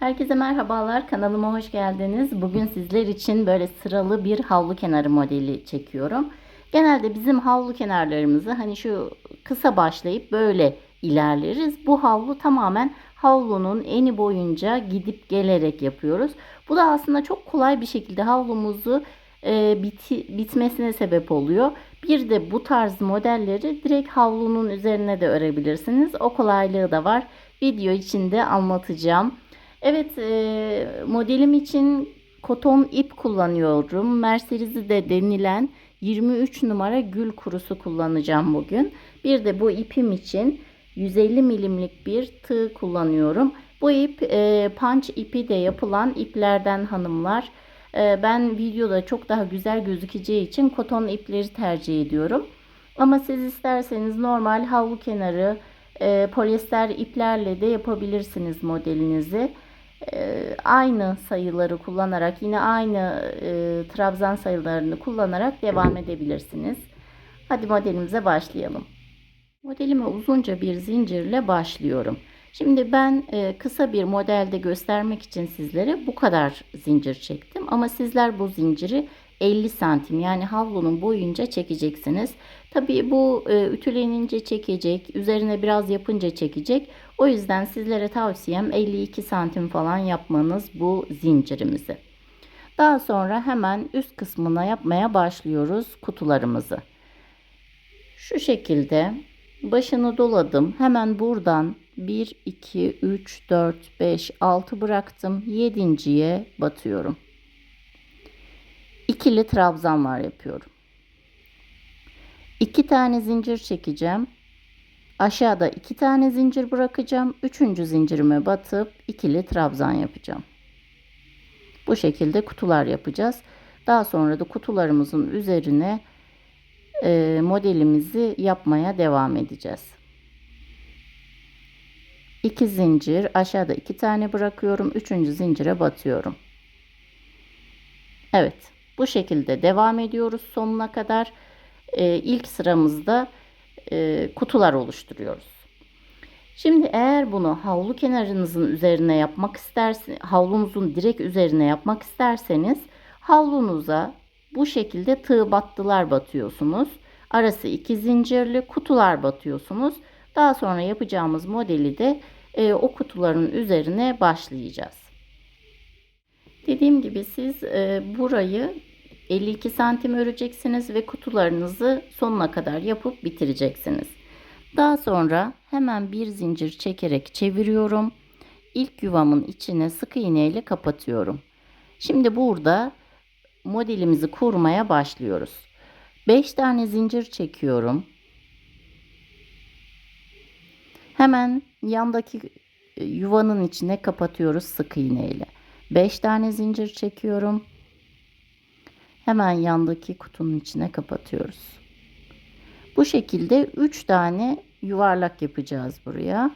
Herkese merhabalar. Kanalıma hoş geldiniz. Bugün sizler için böyle sıralı bir havlu kenarı modeli çekiyorum. Genelde bizim havlu kenarlarımızı hani şu kısa başlayıp böyle ilerleriz. Bu havlu tamamen havlunun eni boyunca gidip gelerek yapıyoruz. Bu da aslında çok kolay bir şekilde havlumuzu e, biti, bitmesine sebep oluyor. Bir de bu tarz modelleri direkt havlunun üzerine de örebilirsiniz. O kolaylığı da var. Video içinde anlatacağım. Evet e, modelim için koton ip kullanıyorum. Mercerizi de denilen 23 numara gül kurusu kullanacağım bugün. Bir de bu ipim için 150 milimlik bir tığ kullanıyorum. Bu ip e, punch ipi de yapılan iplerden hanımlar. E, ben videoda çok daha güzel gözükeceği için koton ipleri tercih ediyorum. Ama siz isterseniz normal havlu kenarı e, polyester iplerle de yapabilirsiniz modelinizi. E, aynı sayıları kullanarak yine aynı e, trabzan sayılarını kullanarak devam edebilirsiniz. Hadi modelimize başlayalım. Modelime uzunca bir zincirle başlıyorum. Şimdi ben e, kısa bir modelde göstermek için sizlere bu kadar zincir çektim. Ama sizler bu zinciri 50 santim yani havlunun boyunca çekeceksiniz. Tabii bu e, ütülenince çekecek, üzerine biraz yapınca çekecek. O yüzden sizlere tavsiyem 52 santim falan yapmanız bu zincirimizi. Daha sonra hemen üst kısmına yapmaya başlıyoruz kutularımızı. Şu şekilde başını doladım. Hemen buradan 1, 2, 3, 4, 5, 6 bıraktım. 7.ye batıyorum. İkili trabzanlar yapıyorum. İki tane zincir çekeceğim. Aşağıda iki tane zincir bırakacağım. Üçüncü zincirime batıp ikili trabzan yapacağım. Bu şekilde kutular yapacağız. Daha sonra da kutularımızın üzerine e, modelimizi yapmaya devam edeceğiz. İki zincir aşağıda iki tane bırakıyorum. Üçüncü zincire batıyorum. Evet bu şekilde devam ediyoruz sonuna kadar. E, ilk sıramızda e, kutular oluşturuyoruz. Şimdi eğer bunu havlu kenarınızın üzerine yapmak isterseniz, havlunuzun direkt üzerine yapmak isterseniz havlunuza bu şekilde tığ battılar batıyorsunuz. Arası iki zincirli kutular batıyorsunuz. Daha sonra yapacağımız modeli de e, o kutuların üzerine başlayacağız. Dediğim gibi siz e, burayı 52 santim öreceksiniz ve kutularınızı sonuna kadar yapıp bitireceksiniz. Daha sonra hemen bir zincir çekerek çeviriyorum. İlk yuvamın içine sık iğne ile kapatıyorum. Şimdi burada modelimizi kurmaya başlıyoruz. 5 tane zincir çekiyorum. Hemen yandaki e, yuvanın içine kapatıyoruz sık iğne ile. 5 tane zincir çekiyorum. Hemen yandaki kutunun içine kapatıyoruz. Bu şekilde 3 tane yuvarlak yapacağız buraya.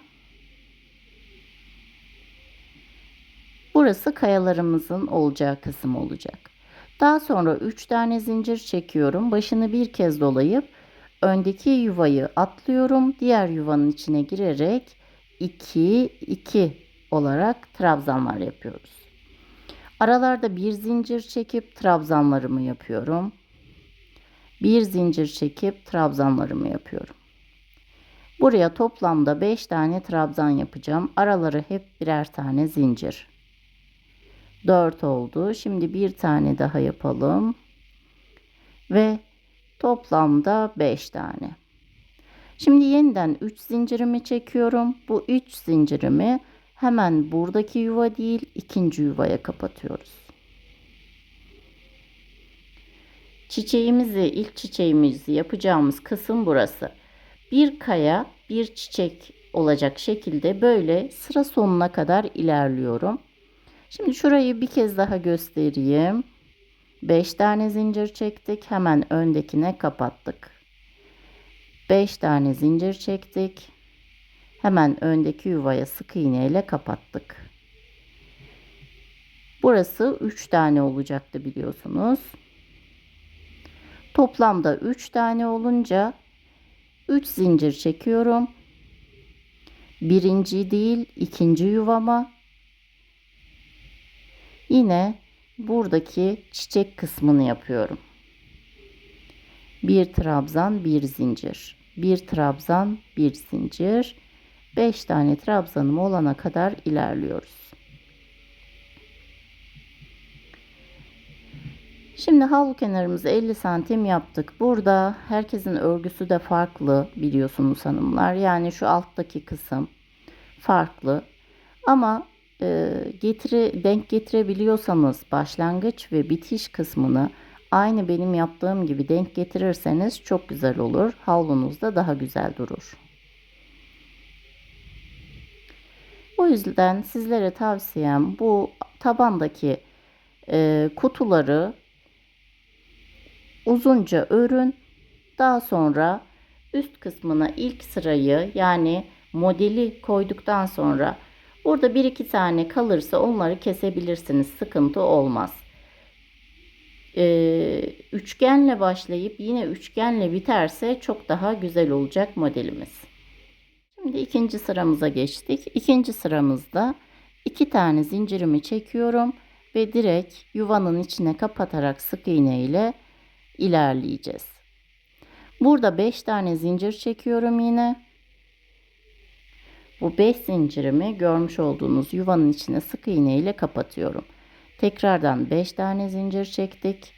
Burası kayalarımızın olacağı kısım olacak. Daha sonra 3 tane zincir çekiyorum. Başını bir kez dolayıp öndeki yuvayı atlıyorum. Diğer yuvanın içine girerek 2 2 olarak trabzanlar yapıyoruz. Aralarda bir zincir çekip trabzanlarımı yapıyorum. Bir zincir çekip trabzanlarımı yapıyorum. Buraya toplamda 5 tane trabzan yapacağım. Araları hep birer tane zincir. 4 oldu. Şimdi bir tane daha yapalım. Ve toplamda 5 tane. Şimdi yeniden 3 zincirimi çekiyorum. Bu 3 zincirimi hemen buradaki yuva değil ikinci yuvaya kapatıyoruz. Çiçeğimizi ilk çiçeğimizi yapacağımız kısım burası. Bir kaya bir çiçek olacak şekilde böyle sıra sonuna kadar ilerliyorum. Şimdi şurayı bir kez daha göstereyim. 5 tane zincir çektik. Hemen öndekine kapattık. 5 tane zincir çektik. Hemen öndeki yuvaya sık iğne ile kapattık. Burası 3 tane olacaktı biliyorsunuz. Toplamda 3 tane olunca 3 zincir çekiyorum. Birinci değil ikinci yuvama Yine buradaki çiçek kısmını yapıyorum. Bir trabzan, bir zincir. Bir trabzan, bir zincir. 5 tane trabzanım olana kadar ilerliyoruz. Şimdi havlu kenarımızı 50 santim yaptık. Burada herkesin örgüsü de farklı biliyorsunuz hanımlar. Yani şu alttaki kısım farklı. Ama e, getire, denk getirebiliyorsanız başlangıç ve bitiş kısmını aynı benim yaptığım gibi denk getirirseniz çok güzel olur. Havlunuz da daha güzel durur. O yüzden sizlere tavsiyem bu tabandaki e, kutuları uzunca örün. Daha sonra üst kısmına ilk sırayı yani modeli koyduktan sonra burada bir iki tane kalırsa onları kesebilirsiniz. Sıkıntı olmaz. Ee, üçgenle başlayıp yine üçgenle biterse çok daha güzel olacak modelimiz. Şimdi ikinci sıramıza geçtik. İkinci sıramızda iki tane zincirimi çekiyorum ve direkt yuvanın içine kapatarak sık iğne ile ilerleyeceğiz. Burada 5 tane zincir çekiyorum yine. Bu 5 zincirimi görmüş olduğunuz yuvanın içine sık iğne ile kapatıyorum. Tekrardan 5 tane zincir çektik.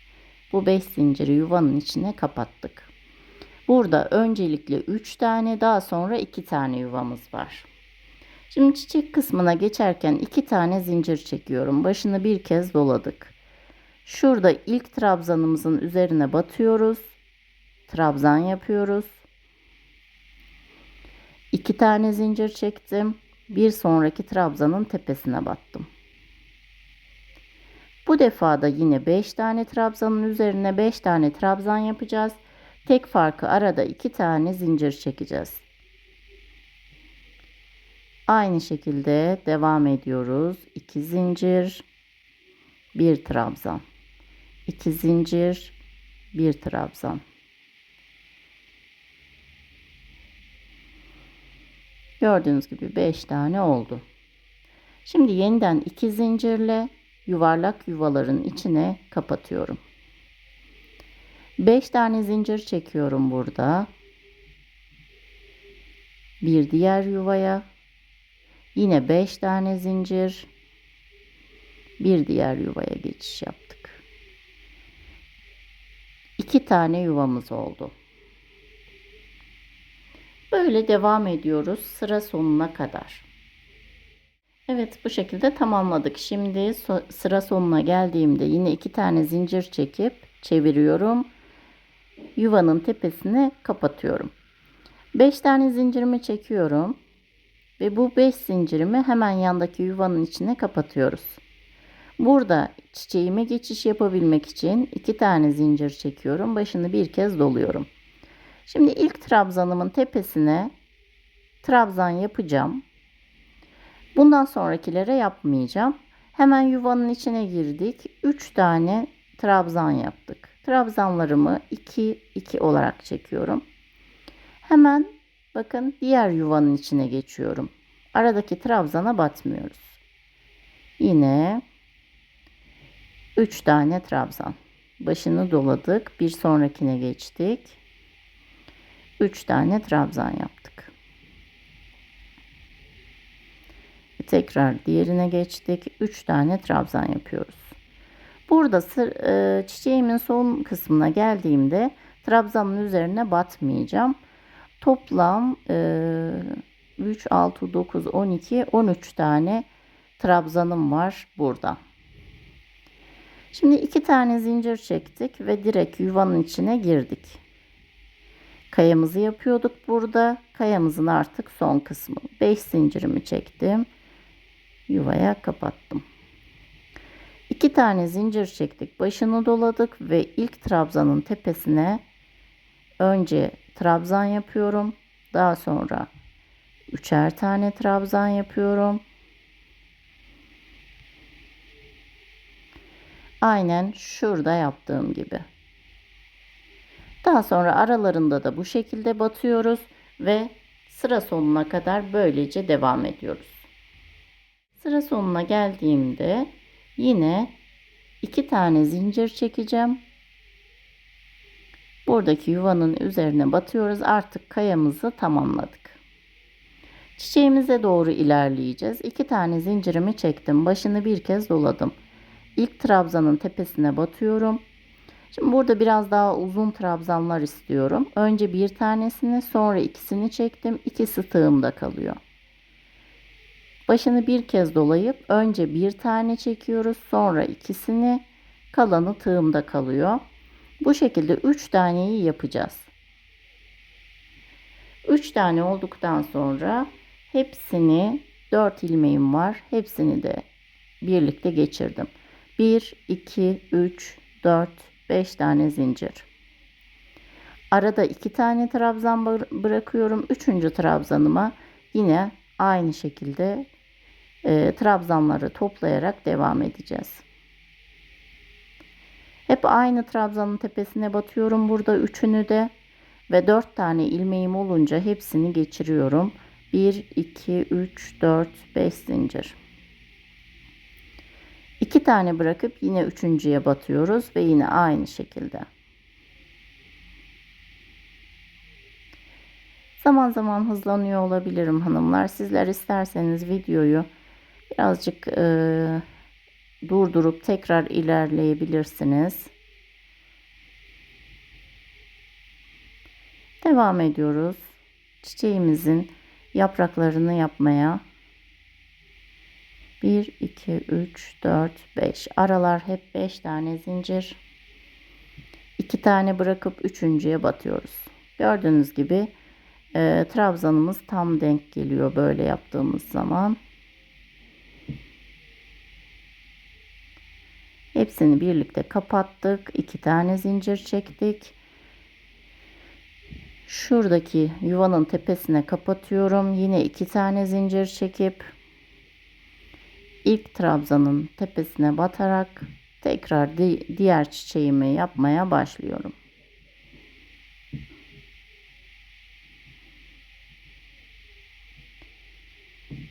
Bu 5 zinciri yuvanın içine kapattık. Burada öncelikle 3 tane daha sonra 2 tane yuvamız var. Şimdi çiçek kısmına geçerken 2 tane zincir çekiyorum. Başını bir kez doladık. Şurada ilk trabzanımızın üzerine batıyoruz. Trabzan yapıyoruz. İki tane zincir çektim. Bir sonraki trabzanın tepesine battım. Bu defa da yine 5 tane trabzanın üzerine 5 tane trabzan yapacağız. Tek farkı arada 2 tane zincir çekeceğiz. Aynı şekilde devam ediyoruz. 2 zincir, 1 trabzan. 2 zincir, 1 trabzan. Gördüğünüz gibi 5 tane oldu. Şimdi yeniden 2 zincirle yuvarlak yuvaların içine kapatıyorum. 5 tane zincir çekiyorum burada. Bir diğer yuvaya yine 5 tane zincir bir diğer yuvaya geçiş yaptık. 2 tane yuvamız oldu. Böyle devam ediyoruz sıra sonuna kadar. Evet bu şekilde tamamladık. Şimdi sıra sonuna geldiğimde yine iki tane zincir çekip çeviriyorum. Yuvanın tepesini kapatıyorum. 5 tane zincirimi çekiyorum. Ve bu 5 zincirimi hemen yandaki yuvanın içine kapatıyoruz. Burada çiçeğime geçiş yapabilmek için iki tane zincir çekiyorum. Başını bir kez doluyorum. Şimdi ilk trabzanımın tepesine trabzan yapacağım. Bundan sonrakilere yapmayacağım. Hemen yuvanın içine girdik. 3 tane trabzan yaptık. Trabzanlarımı 2 2 olarak çekiyorum. Hemen bakın diğer yuvanın içine geçiyorum. Aradaki trabzana batmıyoruz. Yine 3 tane trabzan. Başını doladık. Bir sonrakine geçtik. 3 tane trabzan yaptık. Tekrar diğerine geçtik. 3 tane trabzan yapıyoruz. Burada e, çiçeğimin son kısmına geldiğimde trabzanın üzerine batmayacağım. Toplam e, 3, 6, 9, 12, 13 tane trabzanım var burada. Şimdi iki tane zincir çektik ve direkt yuvanın içine girdik. Kayamızı yapıyorduk burada. Kayamızın artık son kısmı. 5 zincirimi çektim. Yuvaya kapattım. İki tane zincir çektik. Başını doladık ve ilk trabzanın tepesine önce trabzan yapıyorum. Daha sonra üçer tane trabzan yapıyorum. Aynen şurada yaptığım gibi. Daha sonra aralarında da bu şekilde batıyoruz ve sıra sonuna kadar böylece devam ediyoruz. Sıra sonuna geldiğimde yine iki tane zincir çekeceğim. Buradaki yuvanın üzerine batıyoruz. Artık kayamızı tamamladık. Çiçeğimize doğru ilerleyeceğiz. İki tane zincirimi çektim. Başını bir kez doladım. İlk trabzanın tepesine batıyorum. Şimdi burada biraz daha uzun trabzanlar istiyorum. Önce bir tanesini sonra ikisini çektim. İkisi tığımda kalıyor. Başını bir kez dolayıp önce bir tane çekiyoruz. Sonra ikisini kalanı tığımda kalıyor. Bu şekilde 3 taneyi yapacağız. 3 tane olduktan sonra hepsini 4 ilmeğim var. Hepsini de birlikte geçirdim. 1 2 3 4 5 tane zincir. Arada 2 tane trabzan bırakıyorum. 3. trabzanıma yine aynı şekilde e, trabzanları toplayarak devam edeceğiz. Hep aynı trabzanın tepesine batıyorum burada üçünü de ve 4 tane ilmeğim olunca hepsini geçiriyorum. 1 2 3 4 5 zincir. 2 tane bırakıp yine üçüncüye batıyoruz ve yine aynı şekilde. Zaman zaman hızlanıyor olabilirim hanımlar. Sizler isterseniz videoyu birazcık e, durdurup tekrar ilerleyebilirsiniz. Devam ediyoruz. Çiçeğimizin yapraklarını yapmaya. 1 2 3 4 5 aralar hep 5 tane zincir. 2 tane bırakıp üçüncüye batıyoruz. Gördüğünüz gibi e, trabzanımız tam denk geliyor böyle yaptığımız zaman. Hepsini birlikte kapattık. iki tane zincir çektik. Şuradaki yuvanın tepesine kapatıyorum. Yine iki tane zincir çekip ilk trabzanın tepesine batarak tekrar di diğer çiçeğimi yapmaya başlıyorum.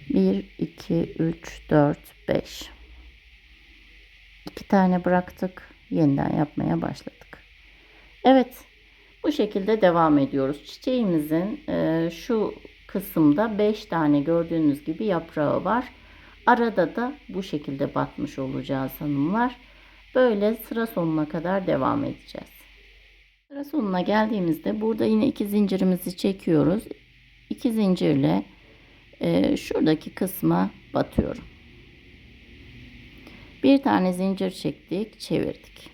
Bir, iki, üç, dört, beş. İki tane bıraktık. Yeniden yapmaya başladık. Evet. Bu şekilde devam ediyoruz. Çiçeğimizin e, şu kısımda 5 tane gördüğünüz gibi yaprağı var. Arada da bu şekilde batmış olacağız hanımlar. Böyle sıra sonuna kadar devam edeceğiz. Sıra sonuna geldiğimizde burada yine iki zincirimizi çekiyoruz. İki zincirle e, şuradaki kısma batıyorum. Bir tane zincir çektik, çevirdik.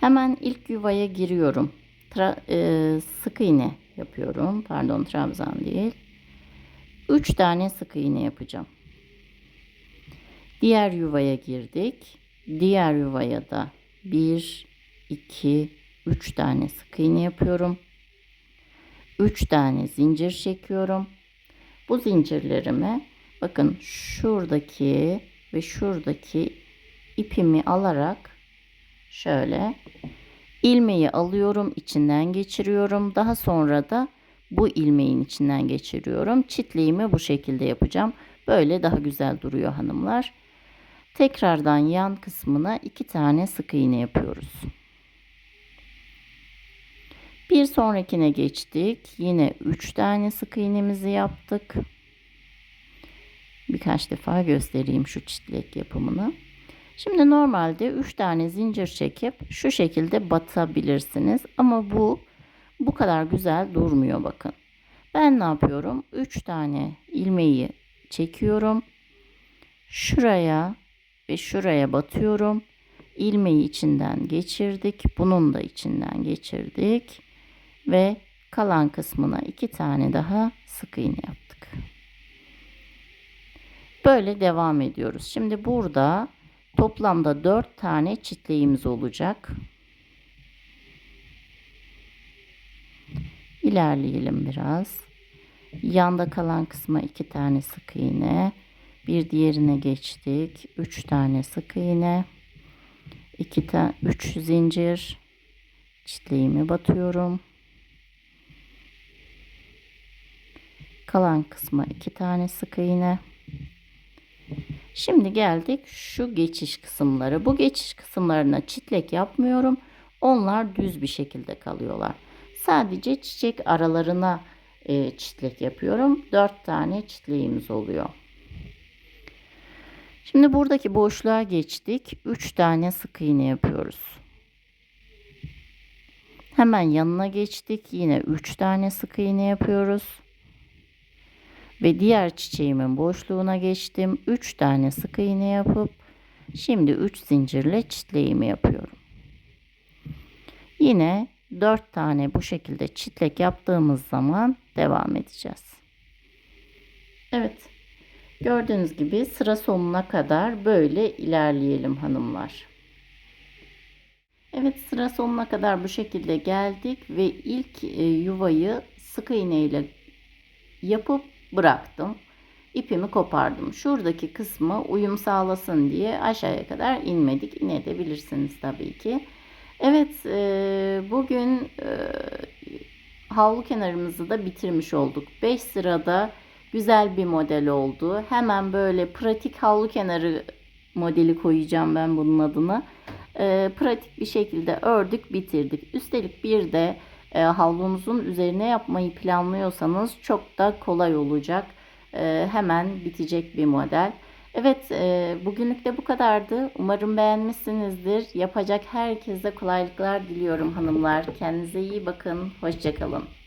Hemen ilk yuvaya giriyorum. Tra, e, sık iğne yapıyorum. Pardon, trabzan değil. 3 tane sık iğne yapacağım. Diğer yuvaya girdik. Diğer yuvaya da 1 2 3 tane sık iğne yapıyorum. 3 tane zincir çekiyorum. Bu zincirlerimi bakın şuradaki ve şuradaki ipimi alarak şöyle ilmeği alıyorum, içinden geçiriyorum. Daha sonra da bu ilmeğin içinden geçiriyorum. Çitliğimi bu şekilde yapacağım. Böyle daha güzel duruyor hanımlar. Tekrardan yan kısmına iki tane sık iğne yapıyoruz. Bir sonrakine geçtik. Yine üç tane sık iğnemizi yaptık. Birkaç defa göstereyim şu çitlek yapımını. Şimdi normalde 3 tane zincir çekip şu şekilde batabilirsiniz. Ama bu bu kadar güzel durmuyor bakın. Ben ne yapıyorum? 3 tane ilmeği çekiyorum. Şuraya ve şuraya batıyorum. İlmeği içinden geçirdik. Bunun da içinden geçirdik. Ve kalan kısmına iki tane daha sık iğne yaptık. Böyle devam ediyoruz. Şimdi burada toplamda 4 tane çitleğimiz olacak. ilerleyelim biraz. Yanda kalan kısma iki tane sık iğne. Bir diğerine geçtik. Üç tane sık iğne. iki tane üç zincir. Çitliğimi batıyorum. Kalan kısma iki tane sık iğne. Şimdi geldik şu geçiş kısımları. Bu geçiş kısımlarına çitlek yapmıyorum. Onlar düz bir şekilde kalıyorlar. Sadece çiçek aralarına e, çitlek yapıyorum. 4 tane çitleğimiz oluyor. Şimdi buradaki boşluğa geçtik. 3 tane sık iğne yapıyoruz. Hemen yanına geçtik. Yine 3 tane sık iğne yapıyoruz. Ve diğer çiçeğimin boşluğuna geçtim. 3 tane sık iğne yapıp şimdi 3 zincirle çitleğimi yapıyorum. Yine 4 tane bu şekilde çitlek yaptığımız zaman devam edeceğiz. Evet. Gördüğünüz gibi sıra sonuna kadar böyle ilerleyelim hanımlar. Evet sıra sonuna kadar bu şekilde geldik ve ilk e, yuvayı sık iğne ile yapıp bıraktım. İpimi kopardım. Şuradaki kısmı uyum sağlasın diye aşağıya kadar inmedik. İnebilirsiniz tabii ki. Evet e, bugün e, havlu kenarımızı da bitirmiş olduk. 5 sırada güzel bir model oldu. Hemen böyle pratik havlu kenarı modeli koyacağım ben bunun adını. E, pratik bir şekilde ördük bitirdik. Üstelik bir de e, havlunuzun üzerine yapmayı planlıyorsanız çok da kolay olacak. E, hemen bitecek bir model. Evet e, bugünlük de bu kadardı. Umarım beğenmişsinizdir. Yapacak herkese kolaylıklar diliyorum hanımlar. Kendinize iyi bakın. Hoşçakalın.